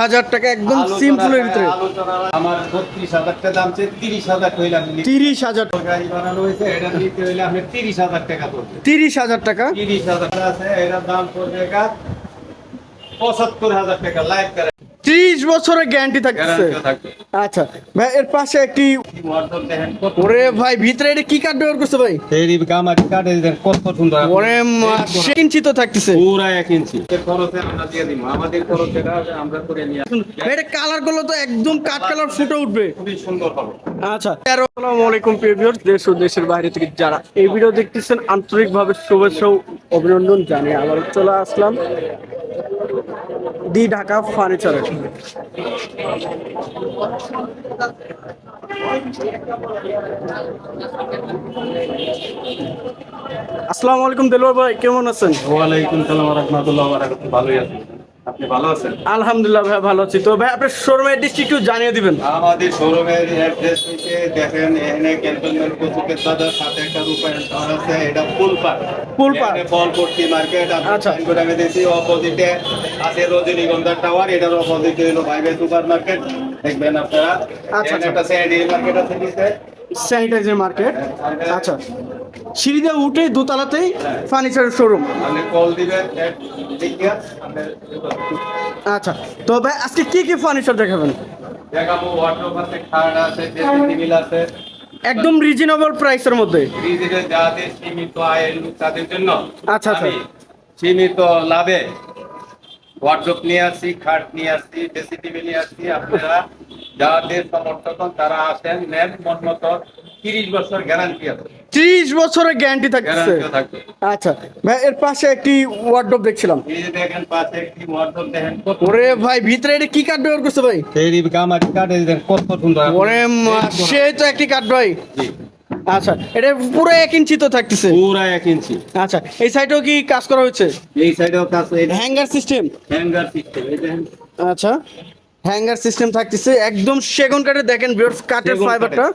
হাজার টাকা একদম সিম্পলের ভিতরে। আমার বত্রিশ হাজার টাকা দাম চেয়ে তিরিশ হাজার হইলে আপনি তিরিশ হাজার। গাড়ি বানানো হয়েছে এটা নিতে হইলে আপনি তিরিশ হাজার টাকা পড়বে। তিরিশ হাজার টাকা? তিরিশ হাজার আছে এটার দাম পড়বে গা পঁচাত্তর হাজার টাকা লাইফ ত্রিশ বছরের গ্যারান্টি থাকছে আচ্ছা ভাই এর পাশে একটি ওরে ভাই ভিতরে এটা কি কাঠ ব্যবহার করছে ভাই? এই কাটে দেন কত সুন্দর। ওরে মাসে ইঞ্চি তো থাকতেছে। পুরা এক ইঞ্চি। এর খরচে আমরা দিয়ে দিব আমাদের খরচ আমরা করে নিয়ে। এটা কালারগুলো তো একদম কাঠ কালার ফুটে উঠবে। খুবই সুন্দর হবে। আচ্ছা। আসসালামু আলাইকুম প্রিয় ভিউয়ার্স দেশ ও দেশের বাইরে থেকে যারা এই ভিডিও দেখতেছেন আন্তরিকভাবে শুভেচ্ছা ও অভিনন্দন জানিয়ে আবার চলে আসলাম দি ঢাকা ফার্নিচারে আসসালামু আলাইকুম দেলোয়ার ভাই কেমন আছেন? ওয়ালাইকুম সালাম রহমতুল্লাহ বারাকাতুহু। ভালোই আছেন আপনি ভালো আছেন? আলহামদুলিল্লাহ ভাই ভালো আছি। তো ভাই আপনার শোরুমের ডিস্ট্রিক্ট একটু জানিয়ে দিবেন। আমাদের শোরুমের অ্যাড্রেস হচ্ছে দেখেন এখানে ক্যান্টনমেন্ট কচুকের দাদার সাথে একটা রূপায়ণ টাওয়ার আছে এটা ফুলপার ফুলপাড়। বলপট্টি মার্কেট আচ্ছা। আচ্ছা আমি দিয়েছি অপোজিটে আছে রজনীগন্ধা টাওয়ার এটার অপোজিটে হলো ভাইবে সুপার মার্কেট দেখবেন আপনারা। আচ্ছা, এখানে একটা স্যান্ডি মার্কেট আছে স্যানিটাইজার মার্কেট। আচ্ছা সিঁড়ি দিয়ে উঠে দোতলাতেই ফার্নিচারের শোরুম। আচ্ছা তো ভাই আজকে কি কি ফার্নিচার দেখাবেন? দেখাবো ওয়ার্ডরোব আছে খাট আছে টেবিল আছে। একদম রিজনেবল প্রাইসের মধ্যে। ফ্রিজে যাদের সীমিত আয়ের লোক তাদের জন্য। আচ্ছা, আচ্ছা। সীমিত লাভে ওয়ার্ডরোব নিয়ে আসছি খাট নিয়ে আসছি ড্রেসিং টেবিল নিয়ে আসছি আপনারা যাদের সমর্থক তারা আসেন নেন তিরিশ বছর গ্যারান্টি আছে। ত্রিশ বছরের গ্যারান্টি থাকছে। আচ্ছা ভাই এর পাশে একটি ওয়ার্ডরোব দেখছিলাম। এই যে দেখেন পাশে একটি ওয়ার্ডরোব দেখেন ওরে ভাই ভিতরে এটা কি কাঠ ব্যবহার করছে ভাই? এই গামারি কাঠ এই দেখেন কত সুন্দর ওরে মা- সে তো একটি কাঠ ভাই। আচ্ছা এটা পুরো এক ইঞ্চি তো থাকতেছে। পুরা এক ইঞ্চি আচ্ছা এই সাইডেও কি কাজ করা হচ্ছে এই সাইডেও কাজ হ্যাঙ্গার সিস্টেম হ্যাঙ্গার সিস্টেম এই দেখেন। আচ্ছা। হ্যাঙ্গার সিস্টেম থাকতেছে। একদম সেগুন কাঠের দেখেন বিয়ার্স কাঠের ফাইবারটা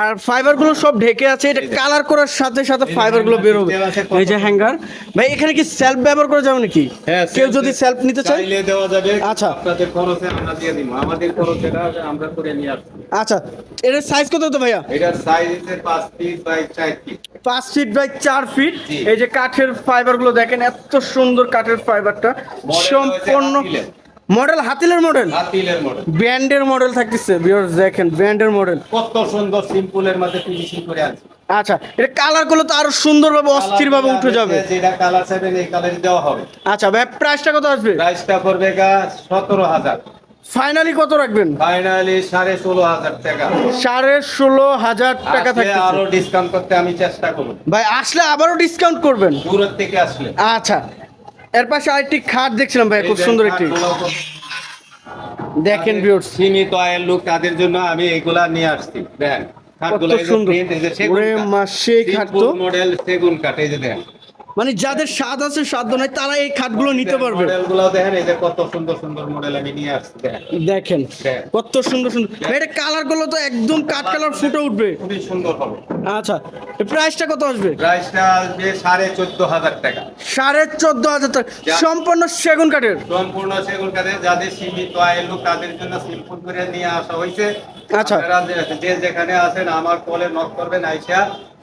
আর ফাইবারগুলো সব ঢেকে আছে এটা কালার করার সাথে সাথে ফাইবারগুলো বেরোবে। system এই যে হ্যাঙ্গার। ভাই এখানে কি সেলফ ব্যবহার করা যাবে নাকি? হ্যাঁ, কেউ যদি সেলফ নিতে চায়? দেওয়া যাবে। আচ্ছা। আপনাদের খরচে আমরা দিয়ে দিব। আমাদের খরচ আমরা করে নিয়ে আসছি আচ্ছা এটার সাইজ কত তো ভাইয়া? এটার সাইজ হচ্ছে পাঁচ ফিট বাই চার ফিট পাঁচ ফিট বাই চার ফিট এই যে কাঠের ফাইবারগুলো দেখেন এত সুন্দর কাঠের ফাইবারটা সম্পূর্ণ। মডেল হাতিলের মডেল? হাতিলের মডেল। ব্র্যান্ডের মডেল থাকতেছে ভিউয়ার্স দেখেন ব্র্যান্ডের মডেল। কত সুন্দর সিম্পলের মধ্যে ফিনিশিং করে আছে। আচ্ছা এটা কালারগুলো তো আরও সুন্দরভাবে অস্থির ভাবে উঠে যাবে। যেটা কালার চাইবেন এই কালার দেওয়া হবে। আচ্ছা ভাই প্রাইসটা কত আসবে? প্রাইসটা পড়বে গা সতেরো হাজার। ফাইনালি কত রাখবেন? ফাইনালি সাড়ে ষোলো হাজার টাকা। সাড়ে ষোলো হাজার টাকা আসলে আরও ডিসকাউন্ট করতে আমি চেষ্টা করব। ভাই আসলে আবারও ডিসকাউন্ট করবেন? দূরের থেকে আসলে। আচ্ছা এর পাশে আরেকটি খাট দেখছিলাম ভাই খুব সুন্দর একটি। দেখেন ভিউয়ার্স সীমিত আয়ের লোক তাদের জন্য আমি এগুলা নিয়ে আসছি। দেখেন খাটগুলো সুন্দর। ওরে মাসে খাট তো। মডেল সেগুন কাঠ এই যে দেখেন মানে যাদের স্বাদ আছে সাধ্য নাই তারা এই খাটগুলো নিতে পারবে। দেখেন এই যে কত সুন্দর সুন্দর মডেল আমি নিয়ে আসছি দেখেন। কত সুন্দর সুন্দর। এটা কালারগুলো তো একদম কাঠ কালার ফুটে উঠবে। খুবই সুন্দর হবে। আচ্ছা প্রাইসটা কত আসবে? প্রাইসটা আসবে সাড়ে চোদ্দ হাজার টাকা। সাড়ে চোদ্দ হাজার টাকা। সম্পূর্ণ সেগুন কাঠের? সম্পূর্ণ সেগুন কাঠের যাদের সীমিত আয়ের লোক তাদের জন্য সিম্পল করে নিয়ে আসা হয়েছে। আচ্ছা। যে যেখানে আছেন আমার কলে নক করবেন আইসা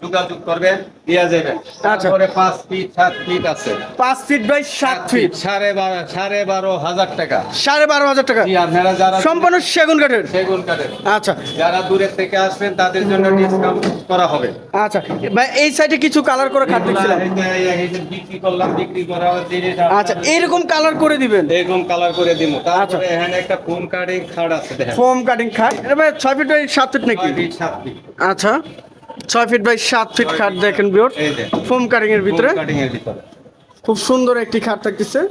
যোগাযোগ করবেন দিয়া যাবেন। আচ্ছা। তারপরে পাঁচ ফিট সাত ফিট আছে। পাঁচ ফিট বাই সাত ফিট সাড়ে বারো সাড়ে বারো হাজার টাকা। সাড়ে বারো হাজার টাকা। আপনারা যারা সম্পূর্ণ সেগুন কাঠের। সেগুন কাঠের। আচ্ছা। যারা দূরের থেকে আসবেন তাদের জন্য ডিসকাউন্ট করা হবে। আচ্ছা। ভাই এই সাইডে কিছু কালার করে খাট দেখছিলাম। বিক্রি করলাম বিক্রি করা আচ্ছা এরকম কালার করে দিবেন? এরকম কালার করে দিব। আচ্ছা। তারপরে এখানে একটা ফোন কার্ডিং খাট আছে ফোম কাটিং খাট? এটা ভাই ছয় ফিট বাই সাত ফিট নাকি? সাত ফিট। আচ্ছা। ছয় ফিট বাই সাত ফিট খাট দেখেন বিওর ফোম কাটিং এর ভিতরে। খুব সুন্দর একটি খাট থাকতেছে।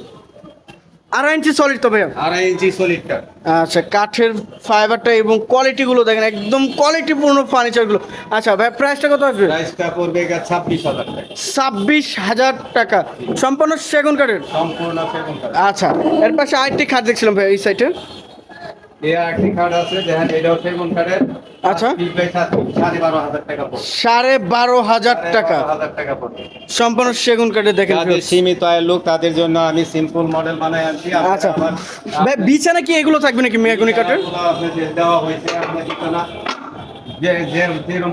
আড়াই ইঞ্চি সলিড তো ভাইয়া? আড়াই ইঞ্চি সলিড কাঠ আচ্ছা কাঠের ফাইবারটা এবং কোয়ালিটি গুলো দেখেন একদম কোয়ালিটিপূর্ণ ফার্নিচারগুলো। আচ্ছা ভাই প্রাইসটা কত আসবে? প্রাইসটা পড়বে ছাব্বিশ হাজার টাকা। ছাব্বিশ হাজার টাকা। সম্পূর্ণ সেগুন কাঠের? সম্পূর্ণ সেগুন আচ্ছা এর পাশে আরেকটি খাট দেখছিলাম ভাই এই সাইডে সাড়ে বারো হাজার টাকা পড়বে। সাড়ে বারো হাজার টাকা। সম্পূর্ণ সেগুন কাঠে দেখেন যাদের সীমিত আয়ের লোক তাদের জন্য আমি সিম্পল মডেল বানাই আনছি। আচ্ছা। বিছানা কি এগুলো থাকবে নাকি মেয়াগুনি কাঠের দেওয়া হয়েছে যে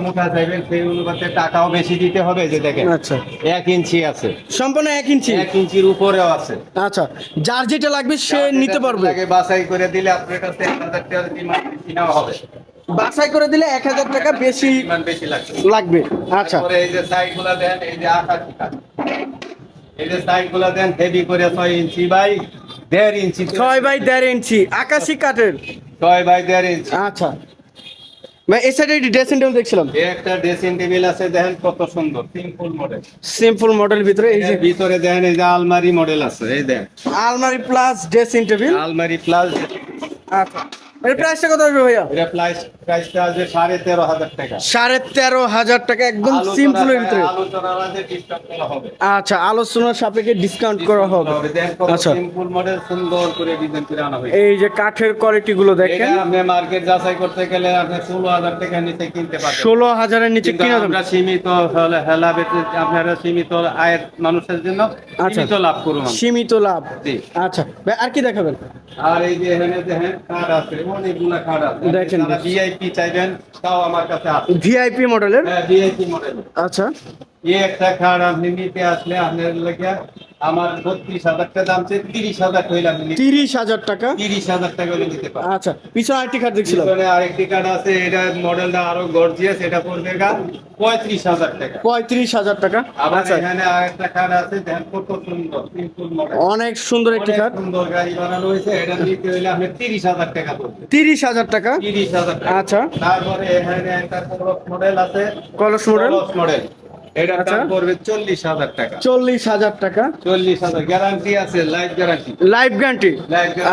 মোটা চাইবেন সেই অনুপাতে টাকাও বেশি দিতে হবে যে দেখেন। আচ্ছা। এক ইঞ্চি আছে। সম্পূর্ণ এক ইঞ্চি? এক ইঞ্চির উপরেও আছে। আচ্ছা যার যেটা লাগবে সে নিতে পারবে। আগে বাছাই করে দিলে আপনার কাছে এক হাজার টাকা ডিমান্ড বেশি নেওয়া হবে। বাছাই করে দিলে এক হাজার টাকা বেশি বেশি লাগবে। লাগবে। আচ্ছা। এই যে সাইডগুলা দেন এই যে আকাশি কাঠ এই যে সাইডগুলা দেন হেভি করে ছয় ইঞ্চি বাই দেড় ইঞ্চি। ছয় বাই দেড় ইঞ্চি আকাশি কাঠের। ছয় বাই দেড় ইঞ্চি। আচ্ছা। এই সাইডে ড্রেসিং টেবিল দেখছিলাম। এই একটা ড্রেসিং টেবিল আছে দেখেন কত সুন্দর সিম্পল মডেল সিম্পল মডেল ভিতরে এই যে ভিতরে দেখেন এই যে আলমারি মডেল আছে এই দেখেন আলমারি প্লাস ড্রেসিং টেবিল আলমারি প্লাস আচ্ছা। এর প্রাইসটা কত হবে ভাইয়া? এটা প্রাইস প্রাইসটা আছে সাড়ে তেরো হাজার টাকা। সাড়ে তেরো হাজার টাকা একদম সিম্পলের ভিতরে। করা আচ্ছা আলোচনার সাপেক্ষে ডিসকাউন্ট করা হবে। আচ্ছা। সিম্পল মডেল সুন্দর করে ডিজাইন করে আনা হয়েছে। এই যে কাঠের কোয়ালিটি গুলো দেখেন। আপনি মার্কেট যাচাই করতে গেলে আপনি ষোলো হাজার টাকা নিচে কিনতে পারবেন। ষোলো হাজারের নিচে কিনা আমরা সীমিত হলে হেলা আপনারা সীমিত আয়ের মানুষের জন্য আচ্ছা। সীমিত লাভ করুন। সীমিত লাভ। আচ্ছা। আর কি দেখাবেন? আর এই যে এখানে দেখেন কার্ড আছে। অনেকগুলা কার্ড আছে দেখেন। ভিআইপি চাইবেন তাও আমার কাছে আছে ভিআইপি মডেলের হ্যাঁ ভিআইপি মডেল আচ্ছা। এই একটা কার্ড আপনি নিতে আসলে আপনার লেগে আমার বত্রিশ হাজার টাকা দাম চেয়ে তিরিশ হাজার নিতে- তিরিশ হাজার টাকা? তিরিশ হাজার টাকা হলে নিতে পারেন আচ্ছা পিছনে আরেকটি কাঠ দেখছিলাম। পিছনে আরেকটি কার্ড আছে এটা মডেলটা আরও গর্জিয়াস এটা পড়বে গা পঁয়ত্রিশ হাজার টাকা। পঁয়ত্রিশ হাজার টাকা? আবার আচ্ছা। এখানে আরেকটা কার্ড আছে দেখেন কত সুন্দর মডেল অনেক সুন্দর একটি কাঠ সুন্দর গাড়ি বানানো হয়েছে এটা নিতে হইলে আপনি তিরিশ হাজার টাকা পড়বে। তিরিশ হাজার টাকা? তিরিশ হাজার টাকা। আচ্ছা। তারপরে এখানে একটা কলস মডেল আছে। কলস মডেল মডেল এটা আচ্ছা। দাম পড়বে চল্লিশ হাজার টাকা। চল্লিশ হাজার টাকা। চল্লিশ হাজার গ্যারান্টি আছে লাইফ গ্যারান্টি লাইফ গ্যারান্টি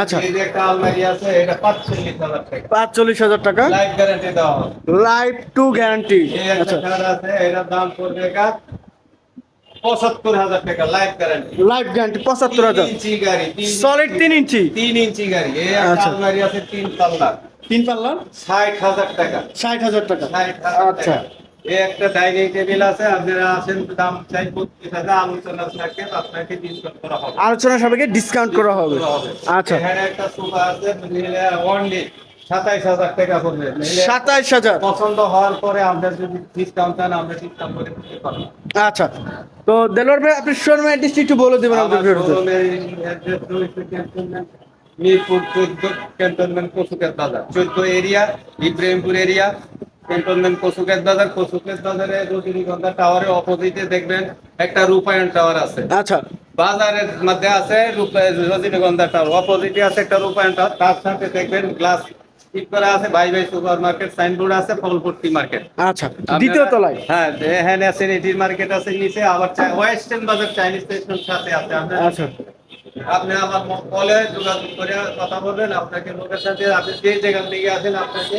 আচ্ছা। এই যে একটা আলমারি আছে এটা পাঁচচল্লিশ হাজার টাকা। পাঁচচল্লিশ হাজার টাকা? লাইফ গ্যারান্টি দেওয়া লাইফ টু গ্যারান্টি আচ্ছা। আছে এটার দাম পড়বে পঁচাত্তর হাজার টাকা লাইফ গ্যারান্টি লাইফ গ্যারান্টি পঁচাত্তর হাজার। ইঞ্চি গাড়ি তিন সলিড তিন ইঞ্চি? তিন ইঞ্চি গাড়ি এই আচ্ছা। আলমারি আছে তিন পাল্লা তিন পাল্লা ষাট হাজার টাকা। ষাট হাজার টাকা। আচ্ছা। এই একটা ডাইনিং টেবিল আছে আপনারা আসেন দাম চাই বত্রিশ হাজার আলোচনা থাকে আপনাকে ডিসকাউন্ট করা হবে। আলোচনা সাপেক্ষে ডিসকাউন্ট করা হবে। আচ্ছা। এখানে একটা সোফা আছে অনলি সাতাইশ হাজার টাকা পড়বে। সাতাইশ হাজার? পছন্দ হওয়ার পরে আমরা যদি ডিসকাউন্ট চান আমরা ডিসকাউন্ট করে দিতে পারব। আচ্ছা। তো দেলোয়ার ভাই আপনি অ্যাড্রেসটি একটু বলে দেবেন আমাদের শোরুমের মিরপুর ক্যান্টনমেন্ট বাজার। চোদ্দ area Ibrahimpur area cantonment Kachukhet বাজার কসুকেত বাজারে রজনীগন্ধা টাওয়ারের অপোজিটে দেখবেন একটা রূপায়ণ টাওয়ার আছে। আচ্ছা। বাজারের মধ্যে আছে রজনীগন্ধা টাওয়ার অপোজিটে আছে একটা রূপায়ণ টাওয়ার তার সাথে দেখবেন গ্লাস ঠিক করা আছে বাই বাই সুপার মার্কেট সাইনবোর্ড আছে ফলপট্টি মার্কেট। আচ্ছা দ্বিতীয় তলায়। হ্যাঁ এখানে আছে এটির মার্কেট আছে নিচে আবার ওয়েস্টার্ন বাজার চাইনিজ স্টেশন সাথে আছে। আচ্ছা। আপনি আমার কলে যোগাযোগ করে কথা বলবেন আপনাকে লোকের সাথে আপনি যে যেখান থেকে আছেন আপনাকে